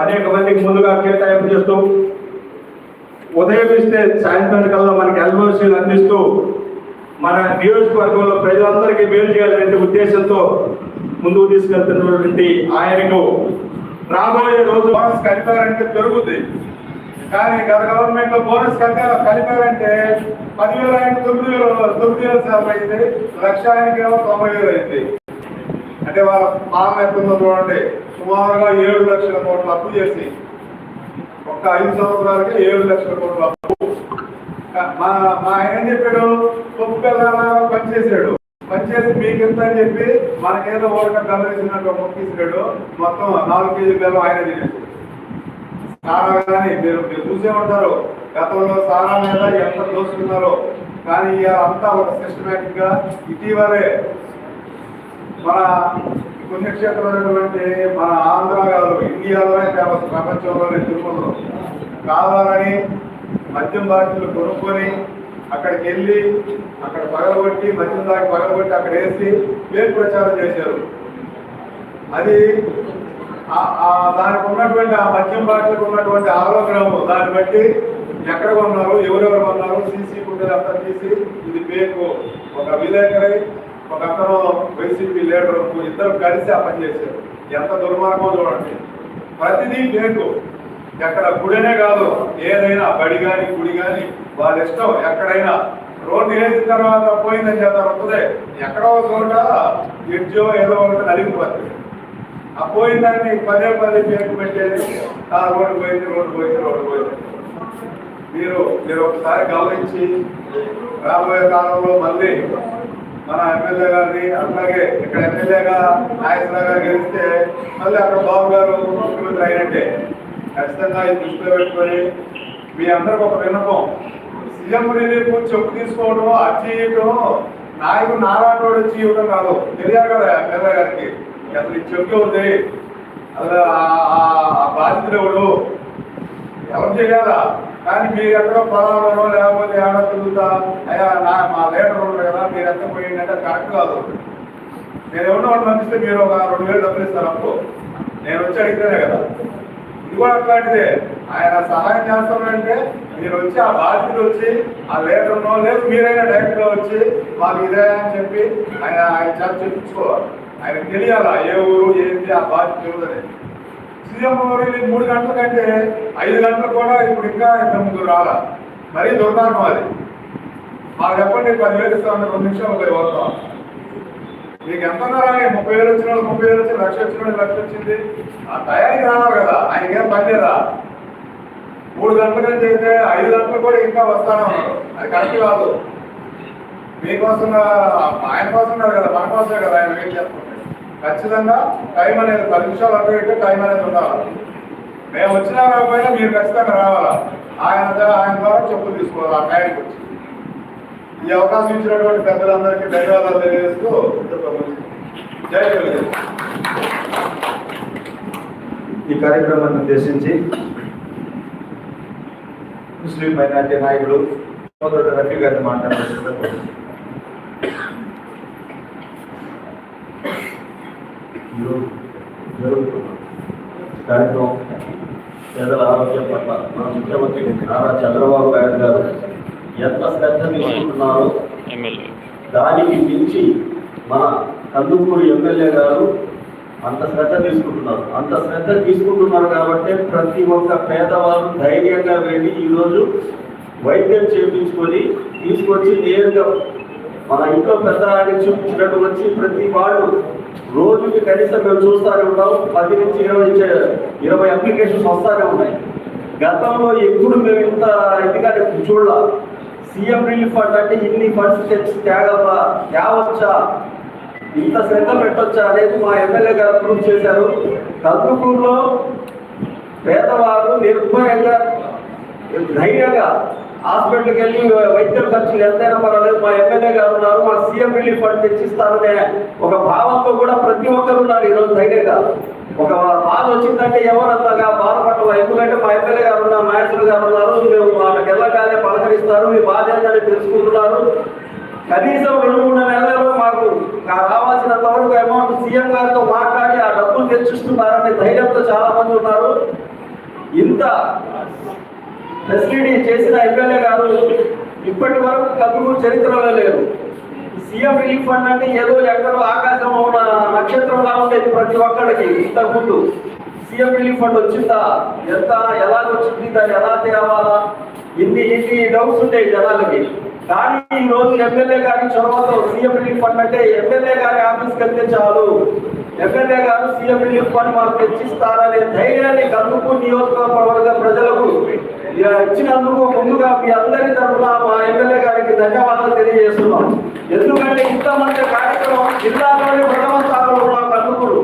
అనేక మందికి ముందుగా కేటాయింపు చేస్తూ ఉదయం ఇస్తే సాయంత్రం కల్లా మనకి ఎల్ఓసీలు అందిస్తూ మన నియోజకవర్గంలో ప్రజలందరికీ మేలు చేయాలనే ఉద్దేశంతో ముందుకు తీసుకెళ్తున్నటువంటి ఆయనకు రాబోయే రోజు బోనస్ కలిపారంటే పెరుగుద్ది కానీ గత గవర్నమెంట్లో బోనస్ కలిపారు కలిపారంటే పదివేల ఆయన తొమ్మిది వేలు తొమ్మిది వేల శాతం అయింది. లక్ష ఆయనకేమో తొంభై వేలు అయింది. అంటే వాళ్ళ పాలన ఎత్తుందో చూడండి. సుమారుగా ఏడు లక్షల కోట్ల అప్పు చేసి ఒక్క ఐదు సంవత్సరాలకి ఏడు లక్షల కోట్ల అప్పు. మా మా ఆయన చెప్పాడు తప్పు కదా పనిచేసాడు పనిచేసి మీకు ఎంత అని చెప్పి మనకేదో ఓడక గమనించినట్టు మొక్కిసాడు మొత్తం నాలుగు కేజీ బెల్లం ఆయన తినేసాడు సారా కానీ మీరు మీరు చూసే ఉంటారు. గతంలో సారా మీద ఎంత దోసుకున్నారో. కానీ అంతా ఒక సిస్టమేటిక్గా ఇటీవలే మన పుణ్యక్షేత్రమైనటువంటి మన ఆంధ్ర కాదు ఇండియాలోనే ఫేమస్ ప్రపంచంలోనే తిరుమలలో. కావాలని మద్యం బాటిల్ కొనుక్కొని అక్కడికి వెళ్ళి అక్కడ పగలగొట్టి మద్యం దాకా పగలగొట్టి అక్కడ వేసి పేరు ప్రచారం చేశారు. అది దానికి ఉన్నటువంటి ఆ మద్యం బాటిల్కి ఉన్నటువంటి ఆలోచనము దాన్ని బట్టి ఎక్కడ కొన్నారు ఎవరెవరు కొన్నారు సీసీ ఫుటేజ్ అంతా తీసి ఇది పేకు ఒక విలేకరి ఒక అతను వైసీపీ లీడర్ ఇద్దరు కలిసి ఆ పని చేశారు. ఎంత దుర్మార్గం చూడండి. ప్రతిదీ పేకు ఎక్కడ గుడినే కాదు. ఏదైనా బడి కానీ గుడి కానీ వాళ్ళ ఇష్టం ఎక్కడైనా. రోడ్డు వేసిన తర్వాత పోయిందని చెప్తారు వస్తుంది ఎక్కడో చోట ఎడ్జో ఏదో ఒకటి నలిగిపోతుంది. ఆ పోయిన దాన్ని పదే పదే పేరు పెట్టేది ఆ రోడ్డు పోయింది రోడ్డు పోయింది రోడ్డు పోయింది. మీరు మీరు ఒకసారి గమనించి రాబోయే కాలంలో మళ్ళీ మన ఎమ్మెల్యే గారిని అట్లాగే ఇక్కడ ఎమ్మెల్యేగా నాయకులుగా గెలిస్తే మళ్ళీ అక్కడ బాబు గారు ముఖ్యమంత్రి అయినట్టే. ఖచ్చితంగా ఇది దృష్టిలో పెట్టుకొని మీ అందరికి ఒక విన్నపం. సీఎం రిలీఫ్ చెప్పు తీసుకోవడం అర్జీ చేయడం నాయకుడు నారాయణ వచ్చి ఇవ్వడం కాదు. తెలియాలి కదా ఎమ్మెల్యే గారికి. అసలు ఇది చెప్పు ఉంది. అసలు ఆ బాధితుడు ఎవడు? ఎవరు చేయాలా? కానీ మీరు ఎక్కడో పొలాలను లేకపోతే ఏడ తిరుగుతా? అయ్యా నా మా లీడర్ ఉన్నారు కదా మీరు ఎంత పోయిందంటే కరెక్ట్ కాదు. నేను ఎవరినో వాళ్ళు పంపిస్తే మీరు ఒక రెండు వేలు డబ్బులు ఇస్తారు అప్పుడు నేను వచ్చి అడిగితేనే కదా. ఇది కూడా అట్లాంటిదే. ఆయన సహాయం చేస్తామంటే మీరు వచ్చి ఆ బాధ్యతలు వచ్చి ఆ లీడర్నో లేదు మీరైనా డైరెక్ట్గా వచ్చి మాకు ఇదే అని చెప్పి ఆయన ఆయన చేత చెప్పించుకోవాలి ఆయనకు తెలియాలా ఏ ఊరు ఏంటి ఆ బాధ్యత ఏమిటని సీఎం మూడు గంటల కంటే ఐదు గంటలు కూడా ఇప్పుడు ఇంకా ఇంత ముందు రాలా. మరీ దుర్మార్గం అది. మాకు చెప్పండి పదివేలు ఇస్తామని రెండు నిమిషాలు పోయి వస్తాం మీకు ఎంత రాని ముప్పై వేలు వచ్చిన వాళ్ళు ముప్పై వేలు వచ్చిన లక్ష వచ్చిన వాళ్ళు లక్ష వచ్చింది. ఆ టయానికి రావాలి కదా ఆయనకి ఏం పని లేదా? మూడు గంటల కంటే అయితే ఐదు గంటలు కూడా ఇంకా వస్తానే ఉన్నారు. అది కరెక్ట్ కాదు. మీకోసం ఆయన కోసం కదా మన కోసమే కదా ఆయన వెయిట్ చేస్తుంది ఖచ్చితంగా టైం అనేది పది నిమిషాలు అటు ఇటు టైం అనేది ఉండాలి. మేము వచ్చినా రాకపోయినా మీరు ఖచ్చితంగా రావాలా? ఆయన ఆయన ద్వారా చెప్పులు తీసుకోవాలి? ఆ టైంకి వచ్చి. ఈ అవకాశం ఇచ్చినటువంటి పెద్దలందరికీ ధన్యవాదాలు తెలియజేస్తూ జై తెలుగు ఈ కార్యక్రమాన్ని ఉద్దేశించి ముస్లిం మైనార్టీ నాయకుడు సోదరుడు రఫీ గారిని మాట్లాడుతున్నారు ఈరోజు జరుగుతున్న కార్యక్రమం పేదల ఆరోగ్యం పట్ల మన ముఖ్యమంత్రి నారా చంద్రబాబు నాయుడు గారు ఎంత శ్రద్ధ తీసుకుంటున్నారో దానికి మించి మన కందుకూరు ఎమ్మెల్యే గారు అంత శ్రద్ధ తీసుకుంటున్నారు. అంత శ్రద్ధ తీసుకుంటున్నారు కాబట్టి ప్రతి ఒక్క పేదవాళ్ళు ధైర్యంగా వెళ్ళి ఈరోజు వైద్యం చేయించుకొని తీసుకొచ్చి నేరుగా మన ఇంట్లో పెద్ద ఆడికి చూపించినట్టు వచ్చి ప్రతి వాళ్ళు రోజుకి కనీసం మేము చూస్తూనే ఉన్నాం. పది నుంచి ఇరవై ఇరవై అప్లికేషన్స్ వస్తూనే ఉన్నాయి. గతంలో ఎప్పుడు మేము ఇంత ఇదిగా చూడాల. సీఎం రిలీఫ్ ఫండ్ అంటే ఇన్ని ఫండ్స్ తెచ్చి తేగలరా తేవచ్చా ఇంత శ్రద్ధ పెట్టొచ్చా అనేది మా ఎమ్మెల్యే గారు ప్రూవ్ చేశారు. కందుకూరులో పేదవారు నిర్భయంగా ధైర్యంగా హాస్పిటల్కి వెళ్ళి వైద్యం ఖర్చులు ఎంతైనా పర్వాలేదు. మా ఎమ్మెల్యే గారు ఉన్నారు మా సీఎం రిలీఫ్ ఫండ్ తెచ్చిస్తారనే ఒక భావంతో కూడా ప్రతి ఒక్కరు ఉన్నారు ఈరోజు ధైర్యంగా ఒక బాధ వచ్చిందంటే ఎవరంతగా బాధపడవు ఎందుకంటే మా ఎమ్మెల్యే గారు ఉన్నారు నాయకులు గారు ఉన్నారు మేము వాళ్ళకి వెళ్ళగానే పలకరిస్తారు. మీ బాధ ఏంటని తెలుసుకుంటున్నారు. కనీసం రెండు మూడు నెలల్లో మాకు కా- రావాల్సినంత వరకు అమౌంట్ సీఎం గారితో మాట్లాడి ఆ డబ్బులు తెచ్చిస్తున్నారనే ధైర్యంతో చాలా మంది ఉన్నారు. ఇంత ఎస్టీడీ చేసిన ఎమ్మెల్యే గారు ఇప్పటి వరకు కదుగు చరిత్రలో లేరు. సీఎం రిలీఫ్ ఫండ్ అంటే ఏదో ఎక్కడో ఆకాశం ఉన్న నక్షత్రంలా ఉండేది ప్రతి ఒక్కరికి ఇంతకుముందు. సీఎం రిలీఫ్ ఫండ్ వచ్చిందా? ఎంత? ఎలా వచ్చింది? దాన్ని ఎలా తేవాలా? ఇన్ని ఇన్ని డౌట్స్ ఉంటాయి జనాలకి. కానీ ఈ రోజు ఎమ్మెల్యే గారి చొరవతో సీఎం రిలీఫ్ ఫండ్ అంటే ఎమ్మెల్యే గారి ఆఫీస్కి వెళ్తే చాలు. ఎమ్మెల్యే గారు సీఎం రిలీఫ్ ఫండ్ మాకు తెచ్చిస్తారనే ధైర్యాన్ని కందుకు నియోజకవర్గ ప్రజలకు ఇచ్చినందుకు ముందుగా మీ అందరి తరఫున మా ఎమ్మెల్యే గారికి ధన్యవాదాలు తెలియజేస్తున్నాం. ఎందుకంటే ఇంతమంది కార్యక్రమం జిల్లాలోని ప్రథమ స్థానంలో ఉన్న కందుకూరు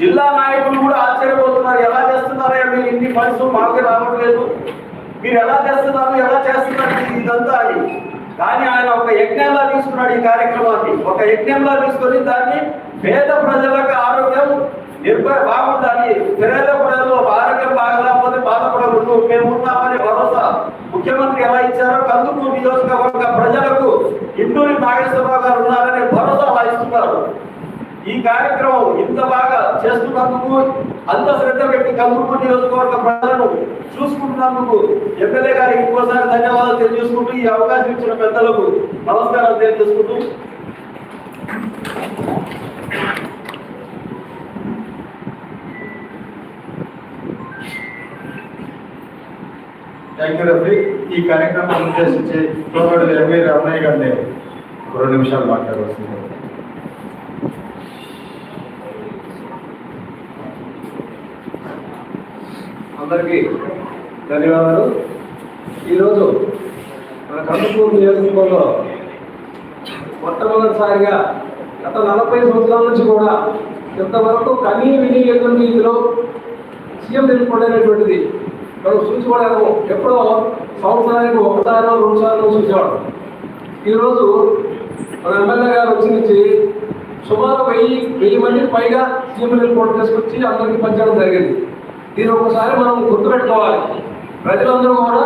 జిల్లా నాయకులు కూడా ఆశ్చర్యపోతున్నారు ఎలా చేస్తున్నారో మీరు ఇన్ని మనసు మాకు రావట్లేదు. మీరు ఎలా చేస్తున్నారు ఎలా చేస్తున్నారు ఇదంతా అని. కానీ ఆయన ఒక యజ్ఞంలా తీసుకున్నాడు ఈ కార్యక్రమాన్ని. ఒక యజ్ఞంలా తీసుకొని దాన్ని పేద ప్రజలకు ఆరోగ్యం నిర్భయ బాగుండాలి. పేద ప్రజలు ఆరోగ్యం బాగలేకపోతే బాధపడకూడదు మేము ఉన్నామని భరోసా. ముఖ్యమంత్రి ఎలా ఇచ్చారో కందుకూరు నియోజకవర్గ ప్రజలకు ఇంటూరి నాగేశ్వరరావు గారు ఉన్నారనే భరోసా అలా ఇస్తున్నారు ఈ కార్యక్రమం ఇంత బాగా చేస్తున్నందుకు అంత శ్రద్ధ పెట్టి కందుకూరు నియోజకవర్గ ప్రజలను చూసుకుంటున్నందుకు ఎమ్మెల్యే గారికి ఇంకోసారి ధన్యవాదాలు తెలియజేసుకుంటూ ఈ అవకాశం ఇచ్చిన పెద్దలకు నమస్కారాలు తెలియజేసుకుంటూ థ్యాంక్ యూ రఫీ ఈ కార్యక్రమం ఉద్దేశించి తోడు ఎంవీ రమణయ్య గారిని రెండు నిమిషాలు మాట్లాడవలసింది. అందరికీ ధన్యవాదాలు. ఈరోజు మన కందుకూరు నియోజకవర్గంలో మొట్టమొదటిసారిగా గత నలభై సంవత్సరాల నుంచి కూడా ఇంతవరకు కనీ విని ఎదురు రీతిలో సీఎం నిలుపుకునేటువంటిది మనం చూసుకోవడము ఎప్పుడో సంవత్సరానికి ఒకసారో రెండు సార్లు చూసేవాడు. ఈరోజు మన ఎమ్మెల్యే గారు వచ్చి నుంచి సుమారు వెయ్యి వెయ్యి మందికి పైగా సీఎం రిపోర్ట్ తీసుకొచ్చి అందరికీ పంచడం జరిగింది. దీని ఒకసారి మనం గుర్తుపెట్టుకోవాలి. ప్రజలందరూ కూడా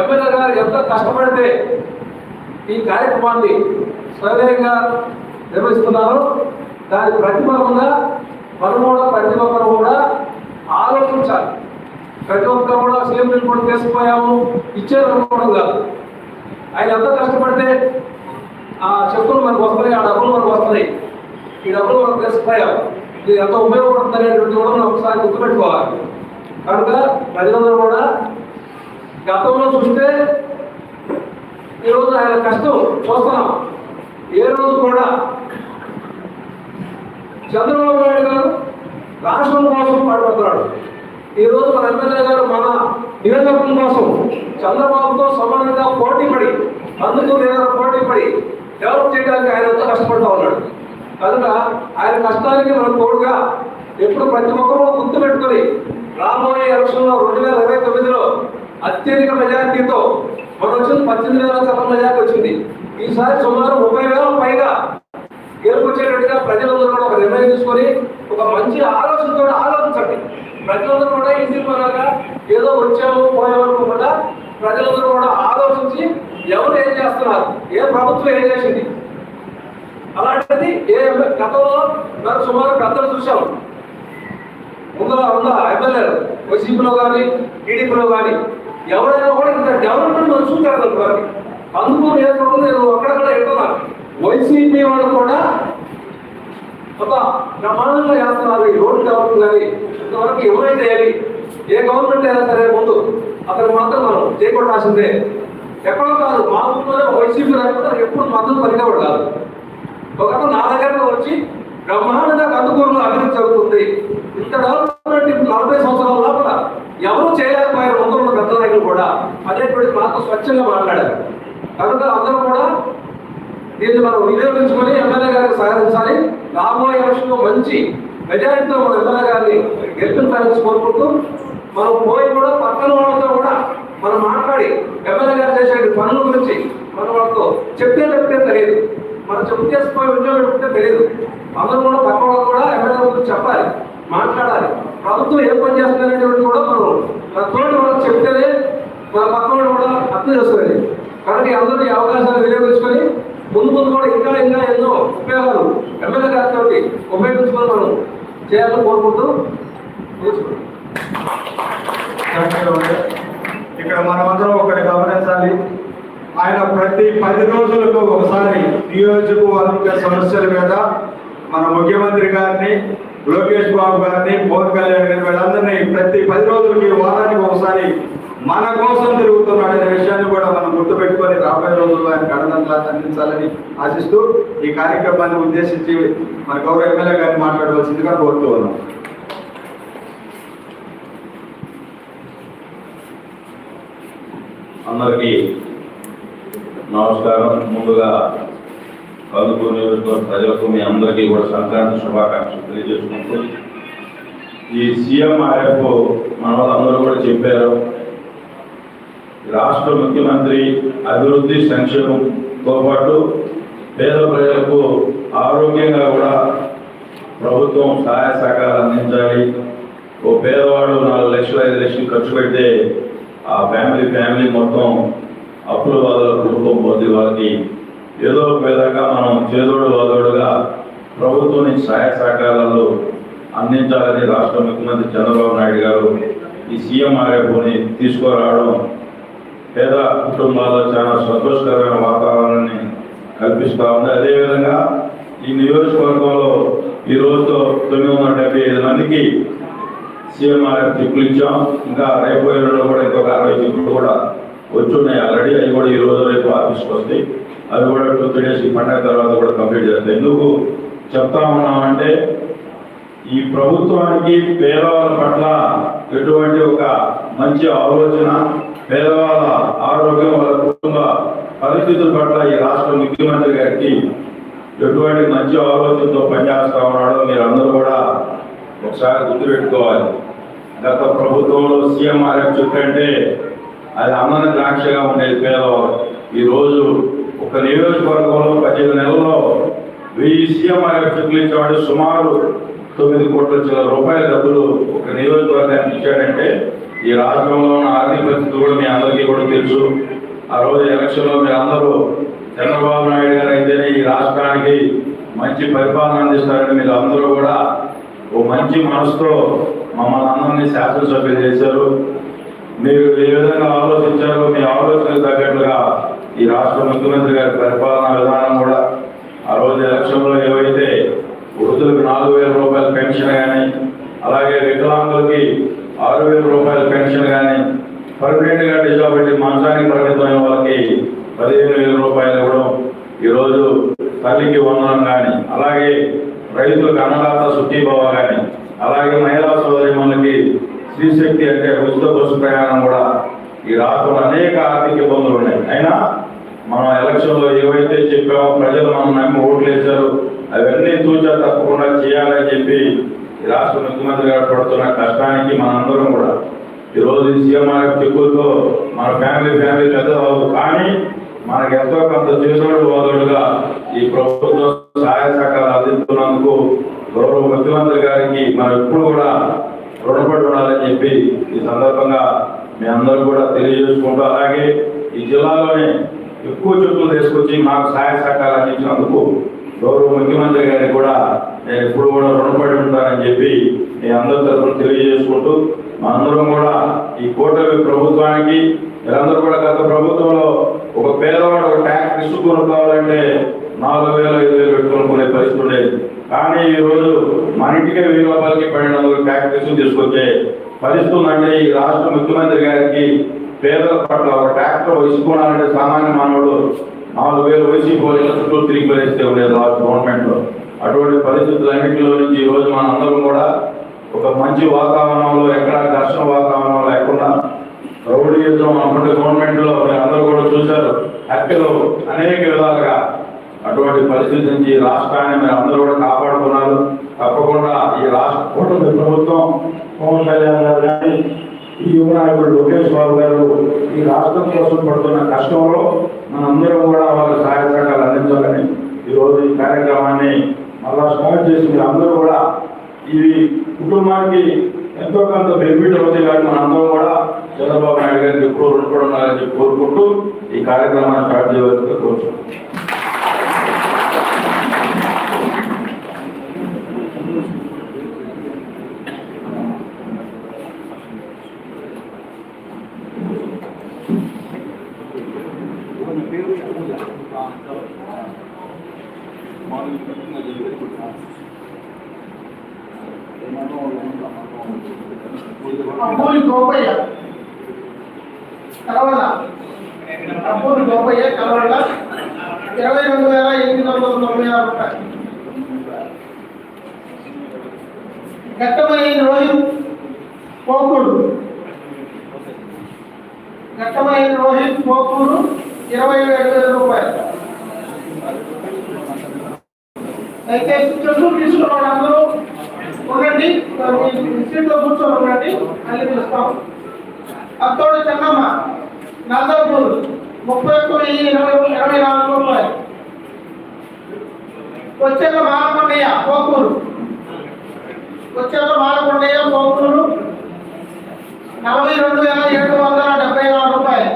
ఎమ్మెల్యే గారు ఎంత కష్టపడితే ఈ కార్యక్రమాన్ని సవ్యంగా నిర్వహిస్తున్నారు దాని ప్రతిఫలంగా మనం కూడా ప్రతి ఒక్కరు కూడా ఆలోచించాలి. ప్రతి ఒక్కరు కూడా సీఎం రిపోర్ట్ తీసుకుపోయాము. ఇచ్చేది అనుకోవడం కాదు. ఆయన ఎంత కష్టపడితే ఆ చెప్పులు మనకు వస్తున్నాయి ఆ డబ్బులు మనకు వస్తున్నాయి. ఈ డబ్బులు మనం తీసుకుపోయాం ఇది ఎంత ఉపయోగపడుతుంది అనేటువంటి కూడా మనం ఒకసారి గుర్తుపెట్టుకోవాలి. కనుక ప్రజలందరూ కూడా గతంలో చూస్తే ఈరోజు ఆయన కష్టం చూస్తున్నాం. ఏ రోజు కూడా చంద్రబాబు నాయుడు గారు రాష్ట్రం కోసం పాటుపడుతున్నాడు. ఈ రోజు మన ఎమ్మెల్యే గారు మన నియోజకవర్గం కోసం చంద్రబాబుతో సమానంగా పోటీ పడి అందుకు నేను పోటీ పడి డెవలప్ చేయడానికి ఆయన ఎంతో కష్టపడుతూ ఉన్నాడు. కనుక ఆయన కష్టానికి మనం తోడుగా ఎప్పుడు ప్రతి ఒక్కరూ గుర్తు పెట్టుకొని రాబోయే ఎలక్షన్లో రెండు వేల ఇరవై తొమ్మిదిలో అత్యధిక మెజార్టీతో మనం వచ్చింది పద్దెనిమిది వేల శాతం మెజార్టీ వచ్చింది. ఈసారి సుమారు ముప్పై వేల పైగా గెలుపొచ్చేటట్టుగా ప్రజలందరూ కూడా ఒక నిర్ణయం తీసుకొని ఒక మంచి ఆలోచనతో ప్రతి ప్రజలందరూ కూడా ఇంటికి పరంగా ఏదో వచ్చాము పోయామనుకోకుండా ప్రజలందరూ కూడా ఆలోచించి ఎవరు ఏం చేస్తున్నారు? ఏ ప్రభుత్వం ఏం చేసింది? అలాంటిది ఏ గతంలో మనం సుమారు పెద్దలు చూసాం ముందులో ఉన్న ఎమ్మెల్యేలు వైసీపీలో కానీ టీడీపీలో కానీ ఎవరైనా కూడా ఇంత డెవలప్మెంట్ మనం చూసారు అందుకు నేను నేను అక్కడక్కడ వెళ్తున్నాను వైసీపీ వాళ్ళు కూడా ఒక ప్రమాణంగా చేస్తున్నారు ఈ రోడ్డు డెవలప్ కానీ ఇంతవరకు ఎవరైతే చేయాలి? ఏ గవర్నమెంట్ అయినా సరే ముందు అతను మాత్రం మనం చేయకూడాల్సిందే ఎక్కడో కాదు మా ఊళ్ళోనే వైసీపీ రాకుండా ఎప్పుడు మద్దతు పలికేవాడు కాదు. ఒకప్పుడు నా దగ్గరకు వచ్చి బ్రహ్మాండంగా కందుకూరులో అభివృద్ధి జరుగుతుంది. ఇంత డెవలప్మెంట్ ఇప్పుడు నలభై సంవత్సరాల లోపల ఎవరు చేయలేకపోయారు ముందు ఉన్న పెద్ద నాయకులు కూడా. అనేటువంటి మాకు స్వచ్ఛంగా మాట్లాడారు. కనుక అందరూ కూడా దీన్ని మనం వినియోగించుకొని ఎమ్మెల్యే గారికి సహకరించాలి రాబోయే ఎలక్షన్లో మంచి మెజారిటీతో మన ఎమ్మెల్యే గారిని గెలిపించాలని కోరుకుంటూ మనం పోయి కూడా పక్కన వాళ్ళతో కూడా మనం మాట్లాడి ఎమ్మెల్యే గారు చేసే పనుల గురించి మన వాళ్ళతో చెప్తే చెప్తే తెలియదు. మనం చెప్పు చేసిపోయి ఉద్యోగం చెప్తే తెలియదు. అందరూ కూడా పక్క వాళ్ళు కూడా ఎమ్మెల్యే గురించి చెప్పాలి మాట్లాడాలి. ప్రభుత్వం ఏం పని చేస్తుందనేటువంటి కూడా మనం మన తోటి వాళ్ళకి చెప్తేనే మన పక్క వాళ్ళు కూడా అర్థం చేసుకోవాలి. కాబట్టి అందరూ ఈ అవకాశాన్ని వినియోగించుకొని ముందు ముందు కూడా ఇంకా ఇంకా ఎన్నో ఉపయోగాలు. ఎమ్మెల్యే గారితో ఉపయోగించుకొని మనం చేయాలని కోరుకుంటూ ఇక్కడ మనమందరం ఒకటి గమనించాలి. ఆయన ప్రతి పది రోజులకు ఒకసారి నియోజకవర్గ సమస్యల మీద మన ముఖ్యమంత్రి గారిని లోకేష్ బాబు గారిని పవన్ కళ్యాణ్ గారిని వీళ్ళందరినీ ప్రతి పది రోజులకి వారానికి ఒకసారి మన కోసం తిరుగుతున్నాడు అనే విషయాన్ని కూడా మనం గుర్తుపెట్టుకొని రాబోయే రోజుల్లో ఆయన కడనంతా అందించాలని ఆశిస్తూ ఈ కార్యక్రమాన్ని ఉద్దేశించి మన గౌరవ ఎమ్మెల్యే గారిని మాట్లాడవలసిందిగా కోరుతూ ఉన్నాం. అందరికీ నమస్కారం. ముందుగా కలుపు నియోజకవర్గ ప్రజలకు మీ అందరికీ కూడా సంక్రాంతి శుభాకాంక్షలు తెలియజేసుకుంటూ ఈ సీఎంఆర్ఎఫ్ మన వాళ్ళందరూ కూడా చెప్పారు. రాష్ట్ర ముఖ్యమంత్రి అభివృద్ధి సంక్షేమంతో పాటు పేద ప్రజలకు ఆరోగ్యంగా కూడా ప్రభుత్వం సహాయ సహకారాలు అందించాలి. ఓ పేదవాడు నాలుగు లక్షలు ఐదు లక్షలు ఖర్చు పెడితే ఆ ఫ్యామిలీ ఫ్యామిలీ మొత్తం అప్పుల బాధల కుటుంబం పోతే వాళ్ళకి ఏదో ఒక విధంగా మనం చేదోడు వాదోడుగా ప్రభుత్వం నుంచి సహాయ సహకారాలు అందించాలని రాష్ట్ర ముఖ్యమంత్రి చంద్రబాబు నాయుడు గారు ఈ సీఎంఆర్ఎఫ్ని తీసుకురావడం పేద కుటుంబాల్లో చాలా సంతోషకరమైన వాతావరణాన్ని కల్పిస్తూ ఉంది. అదేవిధంగా ఈ నియోజకవర్గంలో ఈ రోజుతో తొమ్మిది వందల డెబ్బై ఐదు మందికి సీఎంఆర్ఎఫ్ చెక్కులు ఇచ్చాం. ఇంకా రేపు ఎల్లుండిలో కూడా ఇంకొక అరవై చెక్కులు కూడా వచ్చున్నాయి ఆల్రెడీ అవి కూడా ఈ రోజు రేపు ఆఫీస్కి వస్తాయి. అవి కూడా టూ త్రీ డేస్ ఈ పండగ తర్వాత కూడా కంప్లీట్ చేస్తాయి. ఎందుకు చెప్తా ఉన్నామంటే ఈ ప్రభుత్వానికి పేదవాళ్ళ పట్ల ఎటువంటి ఒక మంచి ఆలోచన పేదవాళ్ళ ఆరోగ్యం వాళ్ళ కుటుంబ పరిస్థితుల పట్ల ఈ రాష్ట్ర ముఖ్యమంత్రి గారికి ఎటువంటి మంచి ఆలోచనతో పనిచేస్తా ఉన్నాడో మీరందరూ కూడా ఒకసారి గుర్తుపెట్టుకోవాలి. గత ప్రభుత్వంలో సీఎంఆర్ఎఫ్ చెప్పంటే అది అమ్మన ద్రాక్షగా ఉండేది పేదవాళ్ళు ఈ రోజు ఒక నియోజకవర్గంలో పద్దెనిమిది నెలల్లో వెయ్యి సీఎంఆర్ఎఫ్ చెక్కులు ఇచ్చేవాడు సుమారు తొమ్మిది కోట్ల రూపాయల డబ్బులు ఒక నియోజకవర్గానికి ఇచ్చాడంటే ఈ రాష్ట్రంలో ఉన్న ఆర్థిక పరిస్థితి కూడా మీ అందరికీ కూడా తెలుసు. ఆ రోజు ఎలక్షన్లో మీరు అందరూ చంద్రబాబు నాయుడు గారు అయితేనే ఈ రాష్ట్రానికి మంచి పరిపాలన అందిస్తారని మీరు అందరూ కూడా ఓ మంచి మనసుతో మమ్మల్ని అందరినీ శాసనసభ్యులు చేశారు. మీరు ఏ విధంగా ఆలోచించారో మీ ఆలోచనకు తగ్గట్లుగా ఈ రాష్ట్ర ముఖ్యమంత్రి గారి పరిపాలన విధానం కూడా ఆ రోజు ఎలక్షన్లో ఏవైతే వృద్ధులకు నాలుగు వేల రూపాయల పెన్షన్ కానీ అలాగే వికలాంగులకి ఆరు వేల రూపాయల పెన్షన్ కానీ పర్మనెంట్గా డిజాబిలిటీ మంచానికి పరిమితమైన వాళ్ళకి పదిహేను వేల రూపాయలు ఇవ్వడం ఈరోజు తల్లికి వందనం కానీ అలాగే రైతులకు అన్నదాత సుఖీభావ కానీ అలాగే మహిళా సోదరిమణులకి శ్రీశక్తి అంటే ఉచిత బస్సు ప్రయాణం కూడా ఈ రాష్ట్రంలో అనేక ఆర్థిక ఇబ్బందులు ఉన్నాయి. అయినా మనం ఎలక్షన్లో ఏవైతే చెప్పామో ప్రజలు మనం నమ్మి ఓట్లు వేశారు అవన్నీ తూచా తప్పకుండా చేయాలని చెప్పి ఈ రాష్ట్ర ముఖ్యమంత్రి గారు పడుతున్న కష్టానికి మనందరం కూడా ఈ రోజు చెక్కులతో మన ఫ్యామిలీ ఫ్యామిలీ పెద్ద అవ్వదు కానీ మనకి ఎంతో కొంత చేదోడు వాదోడుగా ఈ ప్రభుత్వం సహాయ సహకారాలు అందిస్తున్నందుకు గౌరవ ముఖ్యమంత్రి గారికి మనం ఎప్పుడు కూడా రుణపడి ఉండాలని చెప్పి ఈ సందర్భంగా మీ అందరూ కూడా తెలియజేసుకుంటూ అలాగే ఈ జిల్లాలోనే ఎక్కువ చెట్లు తీసుకొచ్చి మాకు సహాయ సహకారాలు అందించినందుకు గౌరవ ముఖ్యమంత్రి గారికి కూడా నేను ఎప్పుడు కూడా రుణపడి ఉంటానని చెప్పి మీ అందరి తరఫున తెలియజేసుకుంటూ మనందరం కూడా ఈ కూటమి ప్రభుత్వానికి వీళ్ళందరూ కూడా గత ప్రభుత్వంలో ఒక పేదవాడు ఒక ట్యాక్స్ తీసుకుని కావాలంటే నాలుగు వేల ఐదు వేలు పెట్టుకునుకునే పరిస్థితి ఉండేది. కానీ ఈ రోజు మన ఇంటికే వెయ్యి రూపాయలకి పన్నెండు వందల ట్యాక్స్ తీసుకొచ్చే పరిస్థితి ఉందంటే ఈ రాష్ట్ర ముఖ్యమంత్రి గారికి పేదల పట్ల ఒక ట్రాక్టర్ ఇసుకోవాలంటే సామాన్య మానవుడు నాలుగు వేలు వచ్చి పోలీసుల చుట్టూ తిరిగి పరిస్తే ఉండేది రాష్ట్ర గవర్నమెంట్లో. అటువంటి పరిస్థితులన్నింటిలో నుంచి ఈ రోజు మన అందరం కూడా ఒక మంచి వాతావరణంలో ఎక్కడ ఘర్షణ వాతావరణం లేకుండా రౌడీయుద్ధం అటువంటి గవర్నమెంట్లో అందరూ కూడా చూశారు. హత్యలు అనేక విధాలుగా అటువంటి పరిస్థితి నుంచి రాష్ట్రాన్ని మీరు అందరూ కూడా కాపాడుకున్నారు. తప్పకుండా ఈ రాష్ట్ర కూటమి ప్రభుత్వం పవన్ కళ్యాణ్ గారు కానీ ఈ యువ నాయకుడు లోకేష్ బాబు గారు ఈ రాష్ట్రం కోసం పడుతున్న కష్టంలో మనందరం కూడా వాళ్ళ సహాయ సహకారాలు అందించాలని ఈరోజు ఈ కార్యక్రమాన్ని మళ్ళా స్టార్ట్ చేసి మీరు అందరూ కూడా ఇది కుటుంబానికి ఎంతో కొంత బెనిఫిట్ అవుతాయి కానీ మనందరం కూడా చంద్రబాబు నాయుడు గారికి ఎప్పుడు రుణపడి ఉండాలని చెప్పి కోరుకుంటూ ఈ కార్యక్రమాన్ని స్టార్ట్ చేయవలసిందిగా అబ్బోని గోపయ్య కలవల. అబ్బోని గోపయ్య కలవల. ఇరవై రెండు వేల ఎనిమిది వందల తొంభై ఆరు రూపాయలు. ఘట్టమైన రోజు పోకుడు ఘట్టమైన రోజు పోకుడు ఇరవై ఏడు వేల రూపాయలు. అయితే చెట్లు తీసుకున్న అందరూ ఉండండి సీట్లో కూర్చొని ఉండండి మళ్ళీ చూస్తాం. అత్తోడు చెన్నమ్మ నందపూర్ ముప్పై ఒక్క వెయ్యి ఇరవై ఇరవై నాలుగు రూపాయలు. వచ్చేల మాలకొండయ్య కోకూరు. వచ్చేల మాలకొండయ్య కోకూరు. నలభై రెండు వేల ఏడు వందల డెబ్బై నాలుగు రూపాయలు.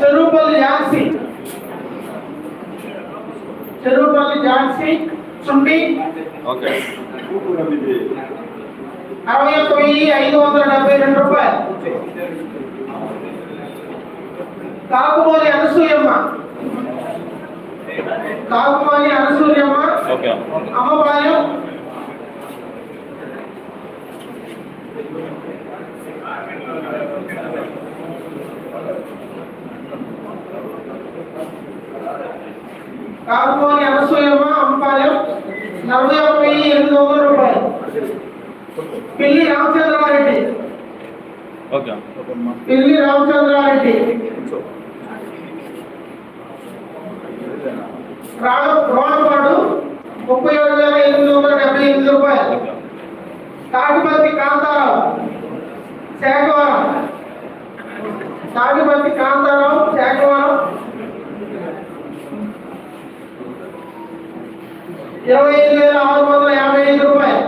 చెరుపల్లి యాన్సీ చెరువుపల్లి ఝాన్సీ చుండి ఓకే అరవై ఒక్క వెయ్యి ఐదు వందల డెబ్బై రెండు రూపాయలు కాకుమోని అనసూయమ్మ కాకుమోని అనసూయమ్మ ఓకే అమ్మపాలెం కాకుమోని అనసూయమ్మ అమ్మపాలెం నలభై ఒక్క వెయ్యి ఎనిమిది వందల రూపాయలు. పిల్లి రామచంద్రారెడ్డి. ఓకే. పిల్లి రామచంద్రారెడ్డి. రాణ రోణపాడు ముప్పై ఏడు వేల ఎనిమిది వందల డెబ్బై ఎనిమిది రూపాయలు. తాటిపత్తి కాంతారావు. శాఖవరం. తాటిపత్తి కాంతారావు శాఖవరం ఇరవై ఐదు వేల ఆరు వందల యాభై ఐదు రూపాయలు.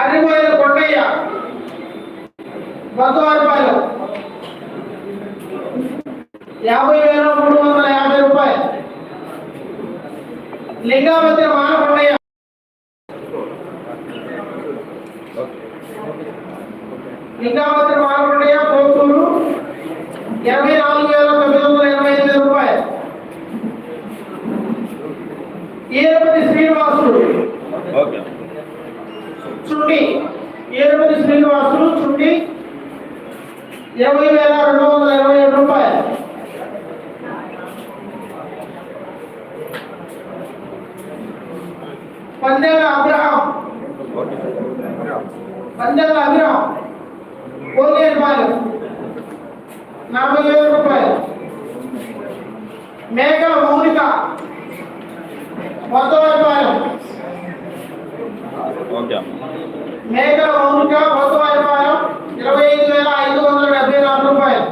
అరిపోయిన కొండయ్య. బతువారిపాలెం యాభై వేల మూడు వందల యాభై రూపాయలు. లింగావతి మానకొండయ్య లింగావతి మానకొండయ్య పోతూరు ఇరవై నాలుగు వేల తొమ్మిది వందల ఎనభై ఎనిమిది రూపాయలు ఈరపతి శ్రీనివాసుడు ఓకే చుండి ఏడుమతి శ్రీనివాసులు చుండి ఇరవై వేల రెండు వందల ఇరవై ఏడు రూపాయలు పందేల అబ్రహాం పందేల అభిరామ్ కోనేరుపాలెం నలభై వేల రూపాయలు మేకల మౌనిక మొత్తవారిపాలెం ఓకే మేకల మౌనిక మొత్తవారిపాలెం ఇరవై ఐదు వేల ఐదు వందల డెబ్బై నాలుగు రూపాయలు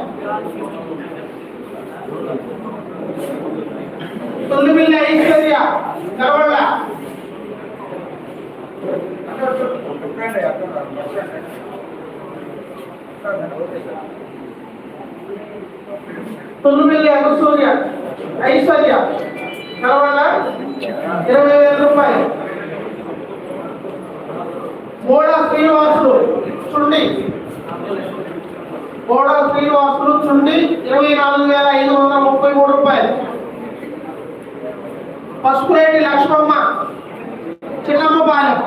తొమ్మిది ఐశ్వర్య. నల్గొండ తొమ్మిది అనసూర్య ఐశ్వర్య. నల్గొండ ఇరవై వేల రూపాయలు. మోడా శ్రీనివాసులు చుండి. మోడా శ్రీనివాసులు చుండి ఇరవై నాలుగు వేల ఐదు వందల ముప్పై మూడు రూపాయలు. పసుపురేటి లక్ష్మమ్మ. చిన్నమ్మపాలెం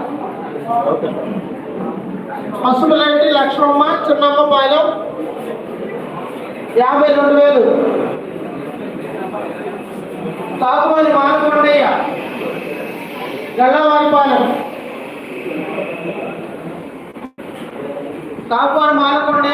పసుపులేటి లక్ష్మమ్మ చిన్నమ్మపాలెం యాభై రెండు వేలు. తాకుమని మానకొండయ్య. గల్లవారిపాలెం తాకుమని మానకొండ